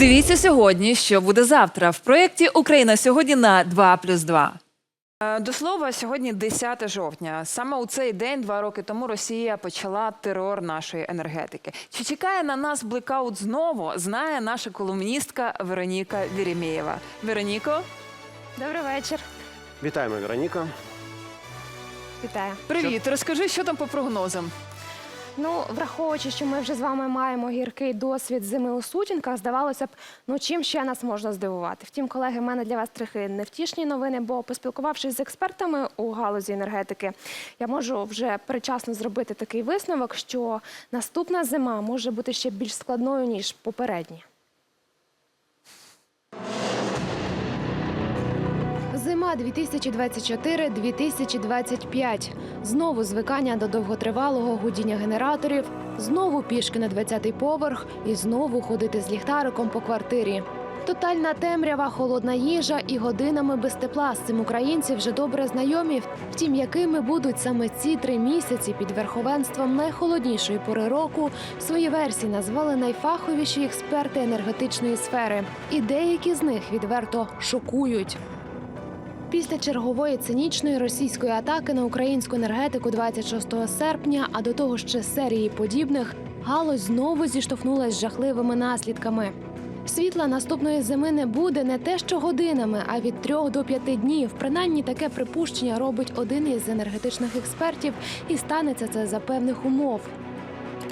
Дивіться сьогодні, що буде завтра в проєкті Україна сьогодні на 2 плюс 2. Е, До слова, сьогодні 10 жовтня. Саме у цей день, два роки тому, Росія почала терор нашої енергетики. Чи чекає на нас блекаут знову? Знає наша колумністка Вероніка Вєремєєва. Вероніко, Добрий вечір. Вітаємо, Вероніка. Вітаю. привіт. Розкажи, що там по прогнозам. Ну, враховуючи, що ми вже з вами маємо гіркий досвід зими у сутінках, здавалося б, ну чим ще нас можна здивувати. Втім, колеги, в мене для вас трохи невтішні новини, бо поспілкувавшись з експертами у галузі енергетики, я можу вже перечасно зробити такий висновок, що наступна зима може бути ще більш складною ніж попередні. Зима 2024-2025. Знову звикання до довготривалого гудіння генераторів, знову пішки на 20-й поверх і знову ходити з ліхтариком по квартирі. Тотальна темрява, холодна їжа і годинами без тепла з цим українці вже добре знайомі. Втім, якими будуть саме ці три місяці під верховенством найхолоднішої пори року, свої версії назвали найфаховіші експерти енергетичної сфери. І деякі з них відверто шокують. Після чергової цинічної російської атаки на українську енергетику 26 серпня, а до того ще серії подібних, галузь знову зіштовхнулася з жахливими наслідками. Світла наступної зими не буде не те, що годинами, а від трьох до п'яти днів. Принаймні таке припущення робить один із енергетичних експертів, і станеться це за певних умов.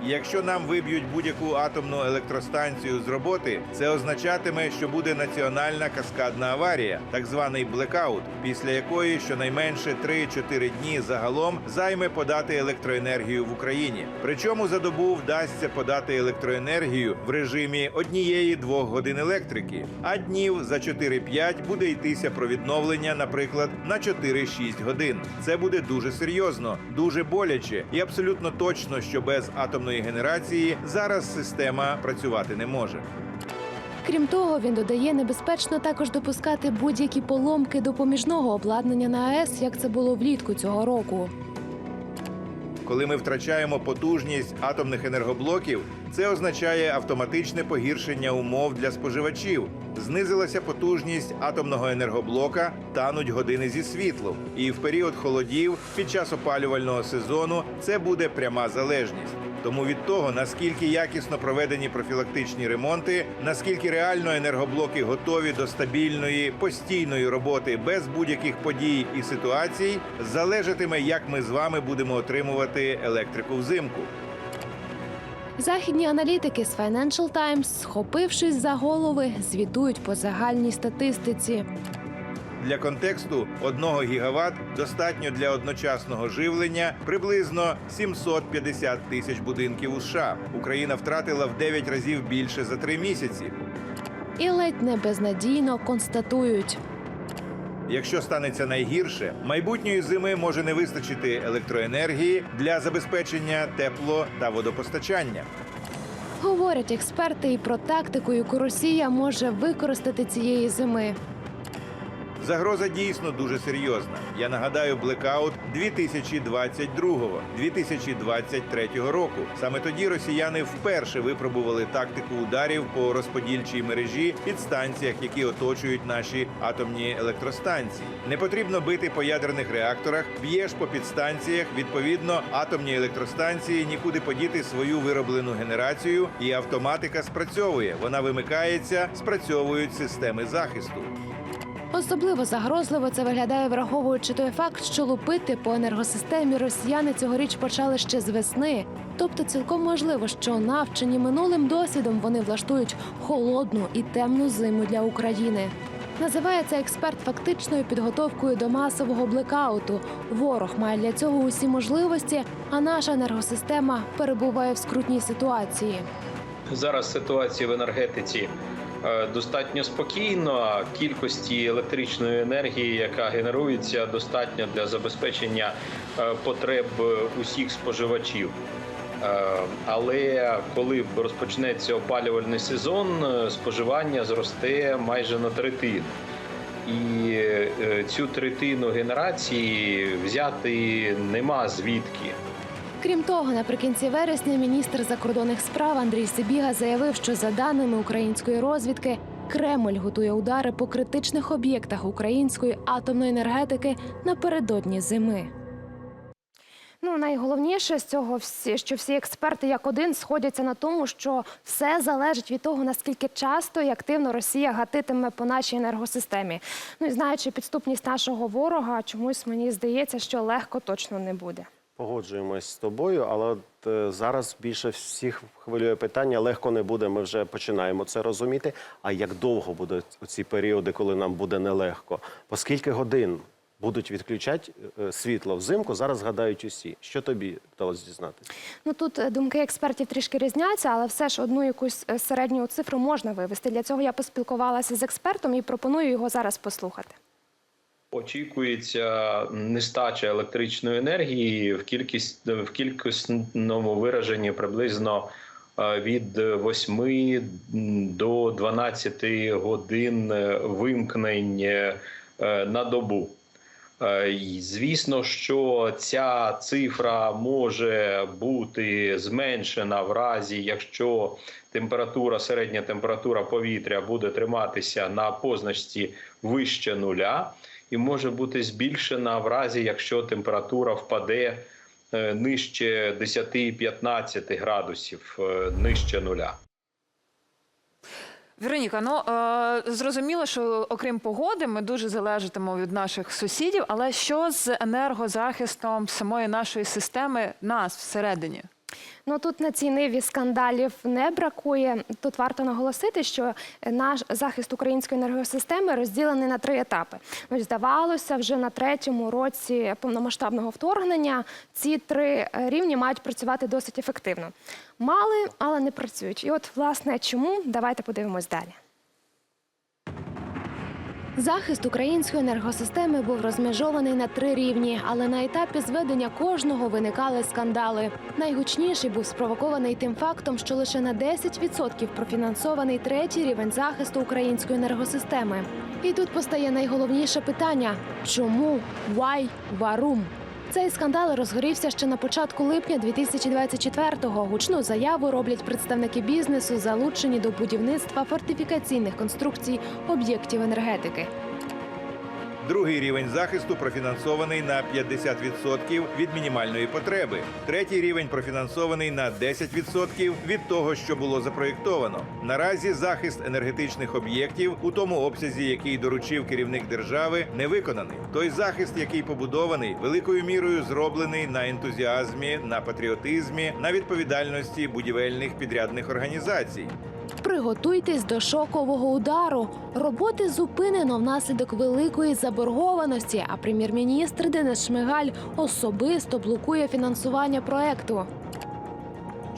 Якщо нам виб'ють будь-яку атомну електростанцію з роботи, це означатиме, що буде національна каскадна аварія, так званий блекаут, після якої щонайменше 3-4 дні загалом займе подати електроенергію в Україні. Причому за добу вдасться подати електроенергію в режимі однієї-двох годин електрики, а днів за 4-5 буде йтися про відновлення, наприклад, на 4-6 годин. Це буде дуже серйозно, дуже боляче і абсолютно точно, що без атомної генерації зараз система працювати не може. Крім того, він додає небезпечно також допускати будь-які поломки допоміжного обладнання на АЕС, як це було влітку цього року. Коли ми втрачаємо потужність атомних енергоблоків, це означає автоматичне погіршення умов для споживачів. Знизилася потужність атомного енергоблока, тануть години зі світлом. І в період холодів під час опалювального сезону це буде пряма залежність. Тому від того, наскільки якісно проведені профілактичні ремонти, наскільки реально енергоблоки готові до стабільної постійної роботи без будь-яких подій і ситуацій, залежатиме, як ми з вами будемо отримувати електрику взимку. Західні аналітики з Financial Times, схопившись за голови, звітують по загальній статистиці. Для контексту 1 гігават достатньо для одночасного живлення приблизно 750 тисяч будинків у США. Україна втратила в 9 разів більше за 3 місяці. І ледь не безнадійно констатують. Якщо станеться найгірше, майбутньої зими може не вистачити електроенергії для забезпечення тепло та водопостачання. Говорять експерти і про тактику, яку Росія може використати цієї зими. Загроза дійсно дуже серйозна. Я нагадаю блекаут 2022-2023 року. Саме тоді росіяни вперше випробували тактику ударів по розподільчій мережі підстанціях, які оточують наші атомні електростанції. Не потрібно бити по ядерних реакторах, б'єш по підстанціях. Відповідно, атомні електростанції нікуди подіти свою вироблену генерацію, і автоматика спрацьовує. Вона вимикається, спрацьовують системи захисту. Особливо загрозливо це виглядає, враховуючи той факт, що лупити по енергосистемі росіяни цьогоріч почали ще з весни. Тобто, цілком можливо, що навчені минулим досвідом вони влаштують холодну і темну зиму для України. Називає це експерт фактичною підготовкою до масового блекауту. Ворог має для цього усі можливості, а наша енергосистема перебуває в скрутній ситуації. Зараз ситуація в енергетиці достатньо спокійно. Кількості електричної енергії, яка генерується, достатньо для забезпечення е, потреб усіх споживачів. Е, Але коли розпочнеться опалювальний сезон, е, споживання зросте майже на третину. І е, цю третину генерації взяти нема звідки. Крім того, наприкінці вересня міністр закордонних справ Андрій Сибіга заявив, що за даними української розвідки, Кремль готує удари по критичних об'єктах української атомної енергетики напередодні зими. Ну, найголовніше з цього всі, що всі експерти як один сходяться на тому, що все залежить від того, наскільки часто і активно Росія гатитиме по нашій енергосистемі. Ну і знаючи підступність нашого ворога, чомусь мені здається, що легко точно не буде. Погоджуємось з тобою, але от, е, зараз більше всіх хвилює питання. Легко не буде. Ми вже починаємо це розуміти. А як довго будуть ці періоди, коли нам буде нелегко? По скільки годин будуть відключати е, світло взимку? Зараз згадають усі. Що тобі вдалося дізнатися? Ну тут е, думки експертів трішки різняться, але все ж одну якусь е, середню цифру можна вивести. Для цього я поспілкувалася з експертом і пропоную його зараз послухати. Очікується нестача електричної енергії в кількість в кількісному вираженні приблизно е, від 8 до 12 годин вимкнень е, на добу. Е, Звісно, що ця цифра може бути зменшена в разі, якщо температура, середня температура повітря буде триматися на позначці вище нуля, і може бути збільшена в разі, якщо температура впаде е, нижче 10-15 градусів е, нижче нуля. Вероніка, ну е, зрозуміло, що окрім погоди, ми дуже залежатимо від наших сусідів. Але що з енергозахистом самої нашої системи нас всередині? Ну тут на цій ниві скандалів не бракує. Тут варто наголосити, що наш захист української енергосистеми розділений на три етапи. Ну, здавалося, вже на третьому році повномасштабного вторгнення ці три е, рівні мають працювати досить ефективно. Мали, але не працюють. І от, власне, чому? Давайте подивимось далі. Захист української енергосистеми був розмежований на три рівні, але на етапі зведення кожного виникали скандали. Найгучніший був спровокований тим фактом, що лише на 10% профінансований третій рівень захисту української енергосистеми. І тут постає найголовніше питання: чому Why? Варум? Цей скандал розгорівся ще на початку липня 2024-го. Гучну заяву роблять представники бізнесу, залучені до будівництва фортифікаційних конструкцій об'єктів енергетики. Другий рівень захисту профінансований на 50% від мінімальної потреби. Третій рівень профінансований на 10% від того, що було запроєктовано. Наразі захист енергетичних об'єктів у тому обсязі, який доручив керівник держави, не виконаний. Той захист, який побудований, великою мірою зроблений на ентузіазмі, на патріотизмі, на відповідальності будівельних підрядних організацій. Приготуйтесь до шокового удару. Роботи зупинено внаслідок великої заборгованості. А прем'єр-міністр Денис Шмигаль особисто блокує фінансування проекту.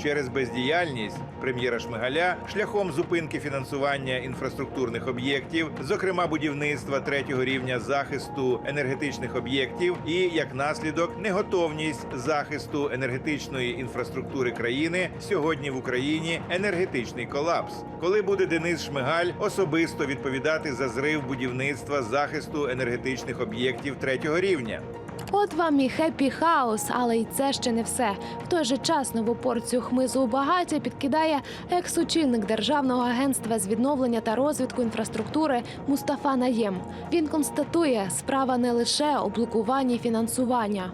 Через бездіяльність прем'єра Шмигаля шляхом зупинки фінансування інфраструктурних об'єктів, зокрема будівництва третього рівня захисту енергетичних об'єктів, і як наслідок неготовність захисту енергетичної інфраструктури країни сьогодні в Україні енергетичний колапс. Коли буде Денис Шмигаль особисто відповідати за зрив будівництва захисту енергетичних об'єктів третього рівня? От вам і хеппі хаус, але й це ще не все. В той же час нову порцію хмизу у багаття підкидає екс-очільник державного агентства з відновлення та розвитку інфраструктури Мустафа Наєм. Він констатує, справа не лише у блокуванні фінансування.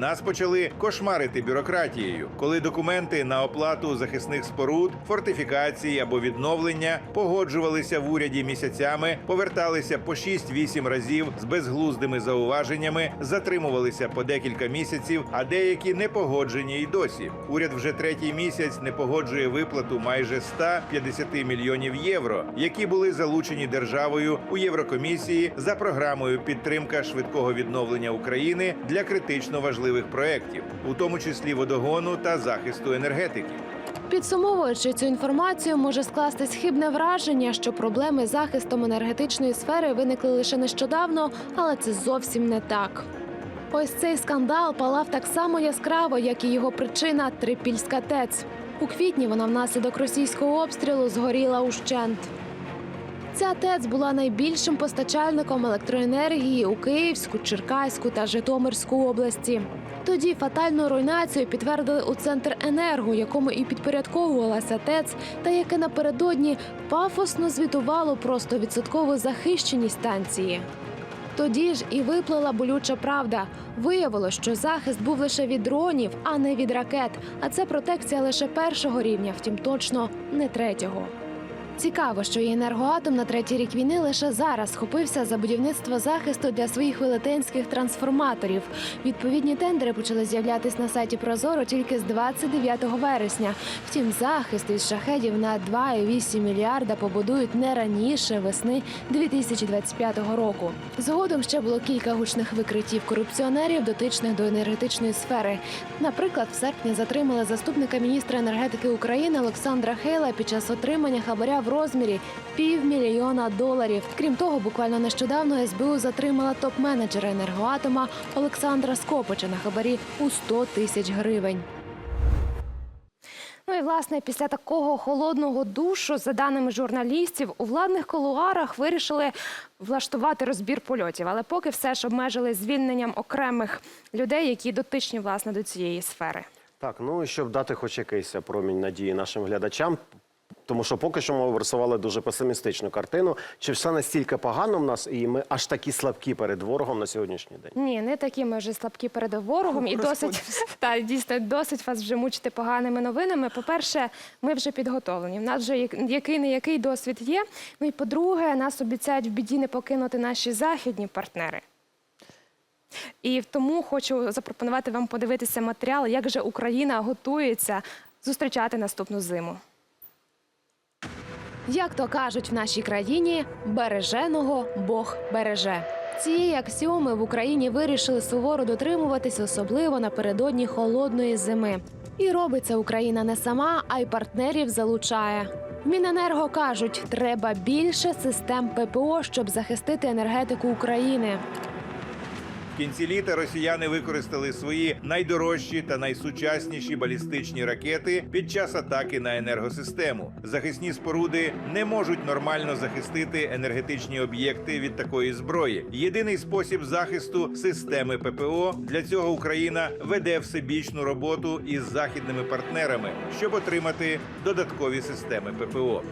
Нас почали кошмарити бюрократією, коли документи на оплату захисних споруд, фортифікації або відновлення погоджувалися в уряді місяцями, поверталися по 6-8 разів з безглуздими зауваженнями, затримувалися по декілька місяців, а деякі не погоджені й досі. Уряд вже третій місяць не погоджує виплату майже 150 мільйонів євро, які були залучені державою у Єврокомісії за програмою підтримка швидкого відновлення України для критично важливих проєктів, у тому числі водогону та захисту енергетики. Підсумовуючи цю інформацію, може скластись хибне враження, що проблеми з захистом енергетичної сфери виникли лише нещодавно, але це зовсім не так. Ось цей скандал палав так само яскраво, як і його причина Трипільська ТЕЦ. У квітні вона внаслідок російського обстрілу згоріла ущент. Ця ТЕЦ була найбільшим постачальником електроенергії у Київську, Черкаську та Житомирську області. Тоді фатальну руйнацію підтвердили у центр енерго, якому і підпорядковувалася ТЕЦ, та яке напередодні пафосно звітувало про 100% захищеність станції. Тоді ж і виплила болюча правда. Виявилось, що захист був лише від дронів, а не від ракет. А це протекція лише першого рівня, втім точно не третього. Цікаво, що і енергоатом на третій рік війни лише зараз схопився за будівництво захисту для своїх велетенських трансформаторів. Відповідні тендери почали з'являтись на сайті Прозоро тільки з 29 вересня. Втім, захист від шахедів на 2,8 мільярда побудують не раніше весни 2025 року. Згодом ще було кілька гучних викриттів корупціонерів, дотичних до енергетичної сфери. Наприклад, в серпні затримали заступника міністра енергетики України Олександра Хейла під час отримання хабаря в розмірі півмільйона доларів. Крім того, буквально нещодавно СБУ затримала топ-менеджера енергоатома Олександра Скопича на хабарі у 100 тисяч гривень. Ну і власне після такого холодного душу, за даними журналістів, у владних колуарах вирішили влаштувати розбір польотів, але поки все ж обмежили звільненням окремих людей, які дотичні власне до цієї сфери. Так, ну і щоб дати хоч якийсь промінь надії нашим глядачам. Тому що поки що ми вирисували дуже песимістичну картину. Чи все настільки погано в нас, і ми аж такі слабкі перед ворогом на сьогоднішній день? Ні, не такі ми вже слабкі перед ворогом, і досить та дійсно досить вас вже мучити поганими новинами. По-перше, ми вже підготовлені. В нас вже який не який досвід є. Ну і по-друге, нас обіцяють в біді не покинути наші західні партнери. І тому хочу запропонувати вам подивитися матеріал, як же Україна готується зустрічати наступну зиму. Як то кажуть в нашій країні, береженого Бог береже. Цієї аксіоми в Україні вирішили суворо дотримуватись, особливо напередодні холодної зими. І робиться Україна не сама, а й партнерів залучає. В Міненерго кажуть, треба більше систем ППО, щоб захистити енергетику України. Кінці літа росіяни використали свої найдорожчі та найсучасніші балістичні ракети під час атаки на енергосистему. Захисні споруди не можуть нормально захистити енергетичні об'єкти від такої зброї. Єдиний спосіб захисту системи ППО для цього Україна веде всебічну роботу із західними партнерами, щоб отримати додаткові системи ППО.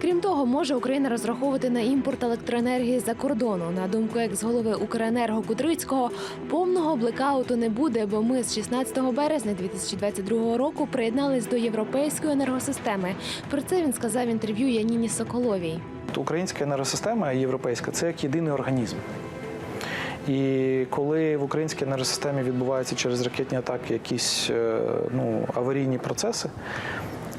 Крім того, може Україна розраховувати на імпорт електроенергії з-за кордону. На думку екс-голови Укренерго Кудрицького, повного блекауту не буде, бо ми з 16 березня 2022 року приєднались до європейської енергосистеми. Про це він сказав в інтерв'ю Яніні Соколовій. Українська енергосистема європейська це як єдиний організм. І коли в українській енергосистемі відбуваються через ракетні атаки якісь е, ну, аварійні процеси,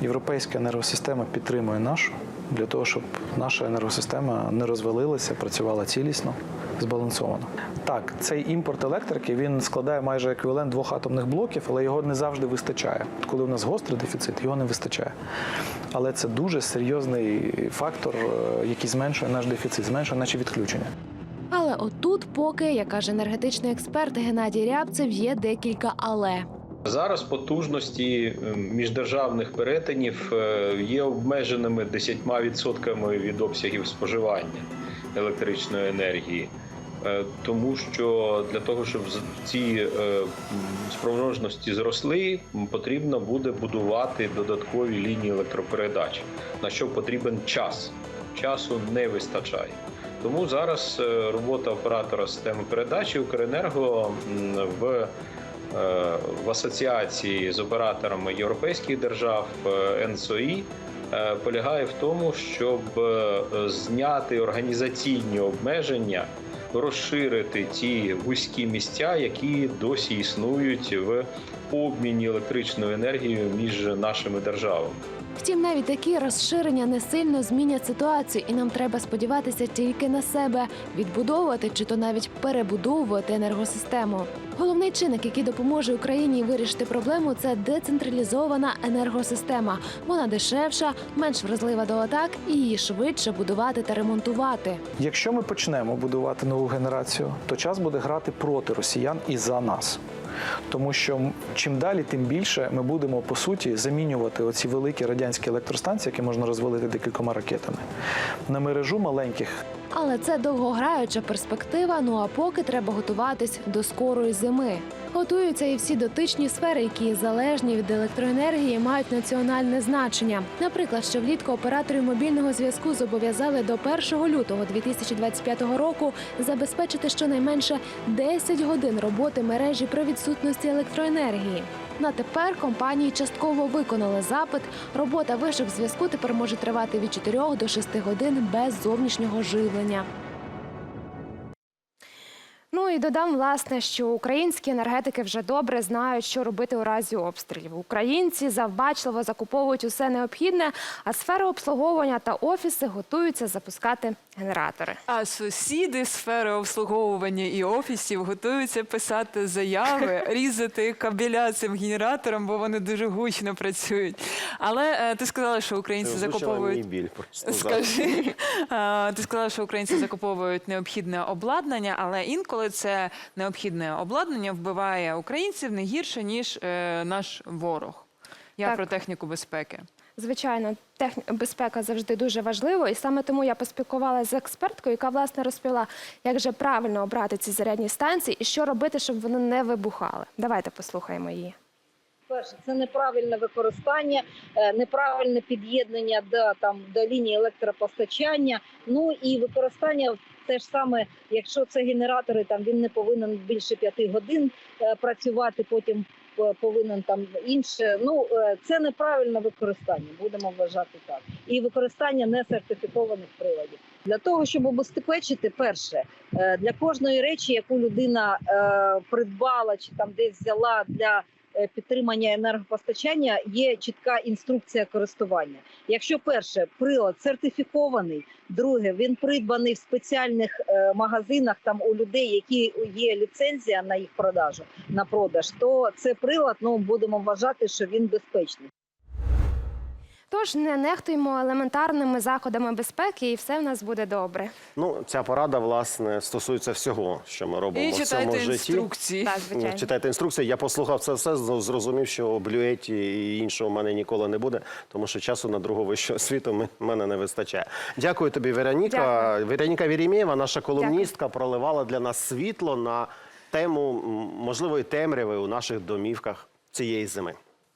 європейська енергосистема підтримує нашу для того, щоб наша енергосистема не розвалилася, працювала цілісно, збалансовано. Так, цей імпорт електрики він складає майже еквівалент двох атомних блоків, але його не завжди вистачає. Коли у нас гострий дефіцит, його не вистачає. Але це дуже серйозний фактор, е, який зменшує наш дефіцит, зменшує наші відключення. Але отут, поки, як каже енергетичний експерт Геннадій Рябцев, є декілька але. Зараз потужності е, міждержавних перетинів е, є обмеженими 10% від обсягів споживання електричної енергії. Е, Тому що для того, щоб ці е, спроможності зросли, потрібно буде будувати додаткові лінії електропередач, на що потрібен час. Часу не вистачає. Тому зараз робота оператора системи передачі Укренерго в в асоціації з операторами європейських держав е, НСОІ е, полягає в тому, щоб е, зняти організаційні обмеження, розширити ті вузькі місця, які досі існують в обміні електричною енергією між нашими державами. Втім, навіть такі розширення не сильно змінять ситуацію, і нам треба сподіватися тільки на себе, відбудовувати чи то навіть перебудовувати енергосистему. Головний чинник, який допоможе Україні вирішити проблему, це децентралізована енергосистема. Вона дешевша, менш вразлива до атак і її швидше будувати та ремонтувати. Якщо ми почнемо будувати нову генерацію, то час буде грати проти росіян і за нас. Тому що чим далі, тим більше ми будемо по суті замінювати оці великі радянські електростанції, які можна розвалити декількома ракетами, на мережу маленьких Але це довгограюча перспектива. Ну а поки треба готуватись до скорої зими. Готуються і всі дотичні сфери, які залежні від електроенергії, мають національне значення. Наприклад, ще влітку операторів мобільного зв'язку зобов'язали до 1 лютого 2025 року забезпечити щонайменше 10 годин роботи мережі при відсутності електроенергії. На тепер компанії частково виконали запит. Робота вишок зв'язку тепер може тривати від 4 до 6 годин без зовнішнього живлення. Ну і додам власне, що українські енергетики вже добре знають, що робити у разі обстрілів. Українці завбачливо закуповують усе необхідне, а сфера обслуговування та офіси готуються запускати генератори. А сусіди сфери обслуговування і офісів готуються писати заяви, різати кабеля цим генератором, бо вони дуже гучно працюють. Але е, ти сказала, що українці закуповують. біль. Скажи, ти сказала, що українці закуповують необхідне обладнання, але інколи це необхідне обладнання вбиває українців не гірше ніж е, наш ворог. Я Так. про техніку безпеки. Звичайно, техні... безпека завжди дуже важливо, і саме тому я поспілкувалася з експерткою, яка власне розповіла, як же правильно обрати ці зарядні станції і що робити, щоб вони не вибухали. Давайте послухаємо її. Перше, це неправильне використання, е, неправильне під'єднання до там до лінії електропостачання. Ну і використання те ж саме, якщо це генератори, там він не повинен більше п'яти годин е, працювати. Потім повинен там інше. Ну е, це неправильне використання. Будемо вважати так. І використання несертифікованих приладів. Для того щоб обезпечити, перше е, для кожної речі, яку людина е, придбала чи там десь взяла для е, підтримання енергопостачання є чітка інструкція користування. Якщо перше прилад сертифікований, друге він придбаний в спеціальних е, магазинах там у людей, які є ліцензія на їх продажу на продаж, то це прилад. Ну будемо вважати, що він безпечний. Тож не нехтуємо елементарними заходами безпеки, і все в нас буде добре. Ну, ця порада, власне, стосується всього, що ми робимо І в цьому читайте житті. інструкції. Так, звичайно. Читайте інструкції. Я послухав це все, зрозумів, що блюеті і іншого в мене ніколи не буде, тому що часу на другу вищу освіту ми- мене не вистачає. Дякую тобі, Вероніка. Дякую. Вероніка Вірімєва, наша колумністка, проливала для нас світло на тему м, можливої темряви у наших домівках цієї зими.